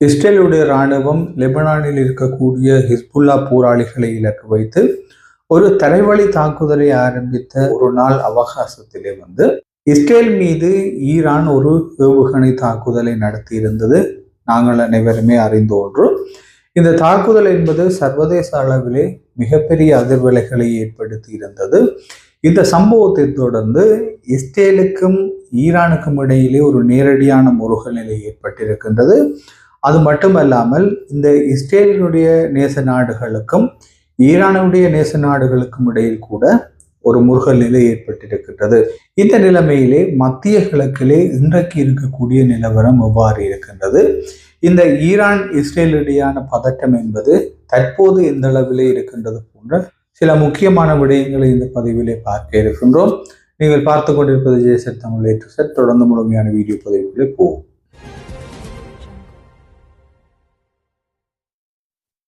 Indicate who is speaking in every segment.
Speaker 1: இஸ்ரேலுடைய இராணுவம் லெபனானில் இருக்கக்கூடிய ஹிஸ்புல்லா போராளிகளை இலக்கு வைத்து ஒரு தலைவழி தாக்குதலை ஆரம்பித்த ஒரு நாள் அவகாசத்திலே வந்து இஸ்ரேல் மீது ஈரான் ஒரு ஏவுகணை தாக்குதலை நடத்தி இருந்தது நாங்கள் அனைவருமே அறிந்த ஒன்று. இந்த தாக்குதல் என்பது சர்வதேச அளவிலே மிகப்பெரிய அதிர்வலைகளை ஏற்படுத்தி இருந்தது இந்த சம்பவத்தை தொடர்ந்து இஸ்ரேலுக்கும் ஈரானுக்கும் இடையிலே ஒரு நேரடியான முருகல் நிலை ஏற்பட்டிருக்கின்றது. அது மட்டுமல்லாமல் இந்த இஸ்ரேலினுடைய நேச நாடுகளுக்கும் ஈரானுடைய நேச நாடுகளுக்கும் இடையில் கூட ஒரு முருகல் நிலை ஏற்பட்டிருக்கின்றது. இந்த நிலைமையிலே மத்திய கிழக்கிலே இன்றைக்கு இருக்கக்கூடிய நிலவரம் எவ்வாறு இருக்கின்றது? இந்த ஈரான் இஸ்ரேலிடையான பதட்டம் என்பது தற்போது எந்த அளவிலே இருக்கின்றது போன்ற சில முக்கியமான விடயங்களை இந்த பதிவிலே பார்க்க இருக்கின்றோம். நீங்கள் பார்த்து கொண்டிருப்பது ஜெயசர் தமிழ் லேட்டர் தொடர்ந்து முழுமையான வீடியோ பதிவுகளை போகும்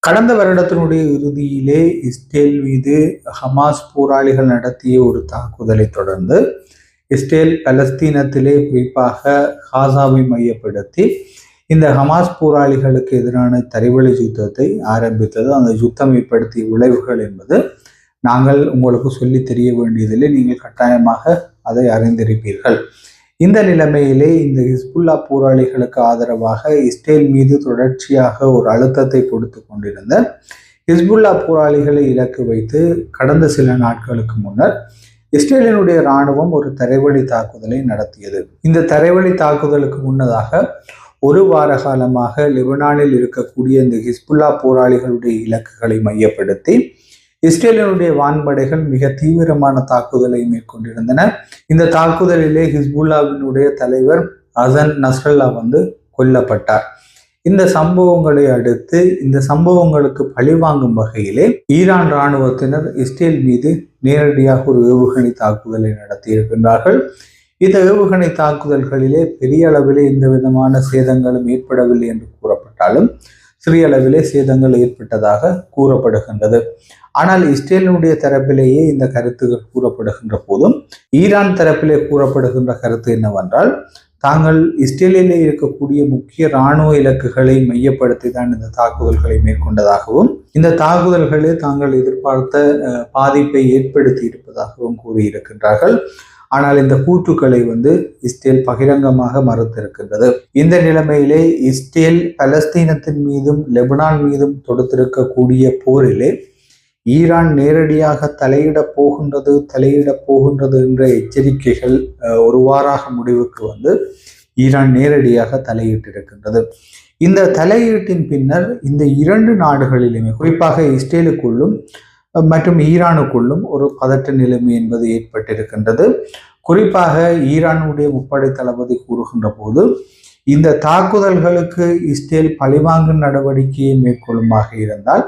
Speaker 1: கடந்த வருடத்தினுடைய இறுதியிலே இஸ்ரேல் மீது ஹமாஸ் போராளிகள் நடத்திய ஒரு தாக்குதலை தொடர்ந்து இஸ்ரேல் பலஸ்தீனத்திலே குறிப்பாக ஹாசாவை மையப்படுத்தி இந்த ஹமாஸ் போராளிகளுக்கு எதிரான தரைவழி யுத்தத்தை ஆரம்பித்தது. அந்த யுத்தம் ஏற்படுத்திய விளைவுகள் என்பது நாங்கள் உங்களுக்கு சொல்லி தெரிய வேண்டியதில்லை. நீங்கள் கட்டாயமாக அதை அறிந்திருப்பீர்கள். இந்த நிலைமையிலே இந்த ஹிஸ்புல்லா போராளிகளுக்கு ஆதரவாக இஸ்ரேல் மீது தொடர்ச்சியாக ஒரு அழுத்தத்தை கொடுத்து கொண்டிருந்த ஹிஸ்புல்லா போராளிகளை இலக்கு வைத்து கடந்த சில நாட்களுக்கு முன்னர் இஸ்ரேலினுடைய இராணுவம் ஒரு தரைவழி தாக்குதலை நடத்தியது. இந்த தரைவழி தாக்குதலுக்கு முன்னதாக ஒரு வார காலமாக லெபனானில் இருக்கக்கூடிய இந்த ஹிஸ்புல்லா போராளிகளுடைய இலக்குகளை மையப்படுத்தி இஸ்ரேலினுடைய வான்படைகள் மிக தீவிரமான தாக்குதலை மேற்கொண்டிருந்தன. இந்த தாக்குதலிலே ஹிஸ்புல்லாவினுடைய தலைவர் அசன் நஸ்ரல்லா வந்து கொல்லப்பட்டார். இந்த சம்பவங்களை அடுத்து இந்த சம்பவங்களுக்கு பழிவாங்கும் வகையிலே ஈரான் இராணுவத்தினர் இஸ்ரேல் மீது நேரடியாக ஒரு ஏவுகணை தாக்குதலை நடத்தியிருக்கின்றார்கள். இந்த ஏவுகணை தாக்குதல்களிலே பெரிய அளவிலே எந்த விதமான சேதங்களும் ஏற்படவில்லை என்று கூறப்பட்டாலும் சிறிய அளவிலே சேதங்கள் ஏற்பட்டதாக கூறப்படுகின்றது. ஆனால் இஸ்ரேலினுடைய தரப்பிலேயே இந்த கருத்துகள் கூறப்படுகின்ற போதும் ஈரான் தரப்பிலே கூறப்படுகின்ற கருத்து என்னவென்றால் தாங்கள் இஸ்ரேலிலே இருக்கக்கூடிய முக்கிய இராணுவ இலக்குகளை மையப்படுத்தி தான் இந்த தாக்குதல்களை மேற்கொண்டதாகவும் இந்த தாக்குதல்களே தாங்கள் எதிர்பார்த்த பாதிப்பை ஏற்படுத்தி இருப்பதாகவும் கூறியிருக்கின்றார்கள். ஆனால் இந்த கூற்றுக்களை வந்து இஸ்ரேல் பகிரங்கமாக மறுத்திருக்கின்றது. இந்த நிலைமையிலே இஸ்ரேல் பலஸ்தீனத்தின் மீதும் லெபனான் மீதும் தொடுத்திருக்கக்கூடிய போரிலே ஈரான் நேரடியாக தலையிடப் போகின்றது தலையிடப் போகின்றது என்ற எச்சரிக்கைகள் ஒரு வாராக முடிவுக்கு வந்து ஈரான் நேரடியாக தலையிட்டிருக்கின்றது. இந்த தலையீட்டின் பின்னர் இந்த இரண்டு நாடுகளிலுமே குறிப்பாக இஸ்ரேலுக்குள்ளும் மற்றும் ஈரானுக்குள்ளும் ஒரு பதட்ட நிலைமை என்பது ஏற்பட்டிருக்கின்றது. குறிப்பாக ஈரானுடைய முப்படை தளபதி கூறுகின்ற போது இந்த தாக்குதல்களுக்கு இஸ்ரேல் பழிவாங்கும் நடவடிக்கையை மேற்கொள்ளுமாக இருந்தால்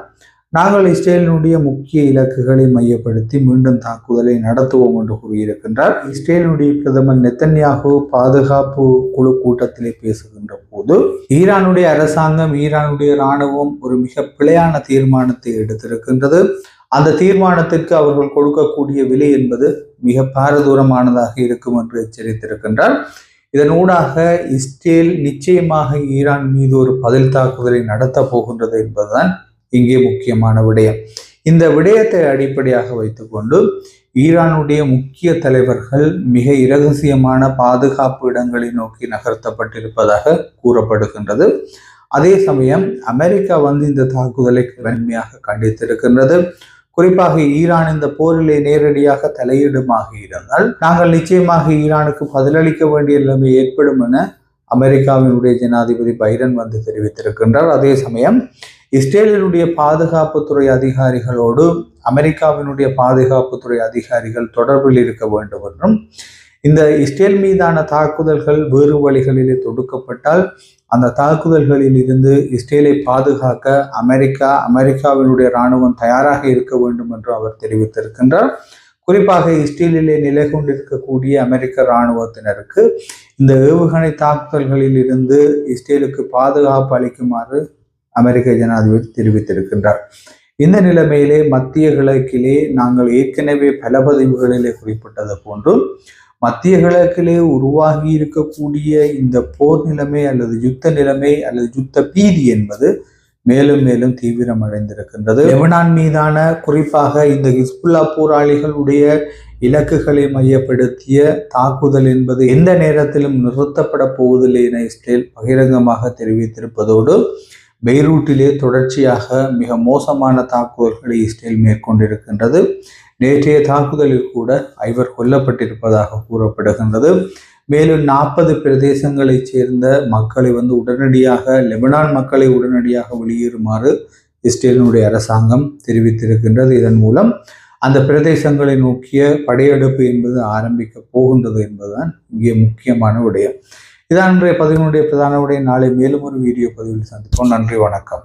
Speaker 1: நாங்கள் இஸ்ரேலினுடைய முக்கிய இலக்குகளை மையப்படுத்தி மீண்டும் தாக்குதலை நடத்துவோம் என்று கூறியிருக்கின்றார். இஸ்ரேலினுடைய பிரதமர் நெத்தன்யாகு பாதுகாப்பு குழு கூட்டத்திலே பேசுகின்ற போது ஈரானுடைய அரசாங்கம் ஈரானுடைய இராணுவம் ஒரு மிக பிழையான தீர்மானத்தை எடுத்திருக்கின்றது. அந்த தீர்மானத்திற்கு அவர்கள் கொடுக்கக்கூடிய விலை என்பது மிக பாரதூரமானதாக இருக்கும் என்று எச்சரித்திருக்கின்றார். இதனூடாக இஸ்ரேல் நிச்சயமாக ஈரான் மீது ஒரு பதில் தாக்குதலை நடத்த போகின்றது என்பதுதான் இங்கே முக்கியமான விடயம். இந்த விடயத்தை அடிப்படையாக வைத்துக்கொண்டு ஈரானுடைய முக்கிய தலைவர்கள் மிக இரகசியமான பாதுகாப்பு இடங்களை நோக்கி நகர்த்தப்பட்டிருப்பதாக கூறப்படுகின்றது. அதே சமயம் அமெரிக்கா வந்து இந்த தாக்குதலை வன்மையாக கண்டித்திருக்கின்றது. குறிப்பாக ஈரான் இந்த போரிலே நேரடியாக தலையிடுமாக இருந்தால் நாங்கள் நிச்சயமாக ஈரானுக்கு பதிலளிக்க வேண்டிய நிலைமை ஏற்படும் என அமெரிக்காவினுடைய ஜனாதிபதி பைடன் வந்து தெரிவித்திருக்கின்றார். அதே சமயம் இஸ்ரேலினுடைய பாதுகாப்புத்துறை அதிகாரிகளோடு அமெரிக்காவினுடைய பாதுகாப்புத்துறை அதிகாரிகள் தொடர்பில் இருக்க வேண்டும் என்றும் இந்த இஸ்ரேல் மீதான தாக்குதல்கள் வேறு வழிகளிலே தொடுக்கப்பட்டால் அந்த தாக்குதல்களில் இருந்து இஸ்ரேலை பாதுகாக்க அமெரிக்கா அமெரிக்காவினுடைய இராணுவம் தயாராக இருக்க வேண்டும் என்று அவர் தெரிவித்திருக்கின்றார். குறிப்பாக இஸ்ரேலிலே நிலை கொண்டிருக்கக்கூடிய அமெரிக்க இராணுவத்தினருக்கு இந்த ஏவுகணை தாக்குதல்களில் இருந்து இஸ்ரேலுக்கு பாதுகாப்பு அளிக்குமாறு அமெரிக்க ஜனாதிபதி தெரிவித்திருக்கின்றார். இந்த நிலைமையிலே மத்திய கிழக்கிலே நாங்கள் ஏற்கனவே பல பதிவுகளிலே குறிப்பிட்டது போன்றும் மத்திய கிழக்கிலே உருவாகி இருக்கக்கூடிய இந்த போர் நிலைமை அல்லது யுத்த நிலைமை அல்லது யுத்த பீதி என்பது மேலும் மேலும் தீவிரம் அடைந்திருக்கின்றது. லெபனான் மீதான குறிப்பாக இந்த ஹிஸ்புல்லா போராளிகளுடைய இலக்குகளை மையப்படுத்திய தாக்குதல் என்பது எந்த நேரத்திலும் நிறுத்தப்பட போவதில்லை என இஸ்ரேல் பகிரங்கமாக தெரிவித்திருப்பதோடு பெய்ரூட்டிலே தொடர்ச்சியாக மிக மோசமான தாக்குதல்களை இஸ்ரேல் மேற்கொண்டிருக்கின்றது. நேற்றைய தாக்குதலில் கூட ஐவர் கொல்லப்பட்டிருப்பதாக கூறப்படுகின்றது. மேலும் நாற்பது பிரதேசங்களைச் சேர்ந்த மக்களை வந்து உடனடியாக லெபனான் மக்களை உடனடியாக வெளியேறுமாறு இஸ்ரேலினுடைய அரசாங்கம் தெரிவித்திருக்கின்றது. இதன் மூலம் அந்த பிரதேசங்களை நோக்கிய படையெடுப்பு என்பது ஆரம்பிக்க போகின்றது என்பதுதான் இங்கே முக்கியமான விடயம். இதான் இன்றைய பதிவினுடைய பிரதான உடைய நாளை மேலும் ஒரு வீடியோ பதிவில் சந்திப்போம். நன்றி வணக்கம்.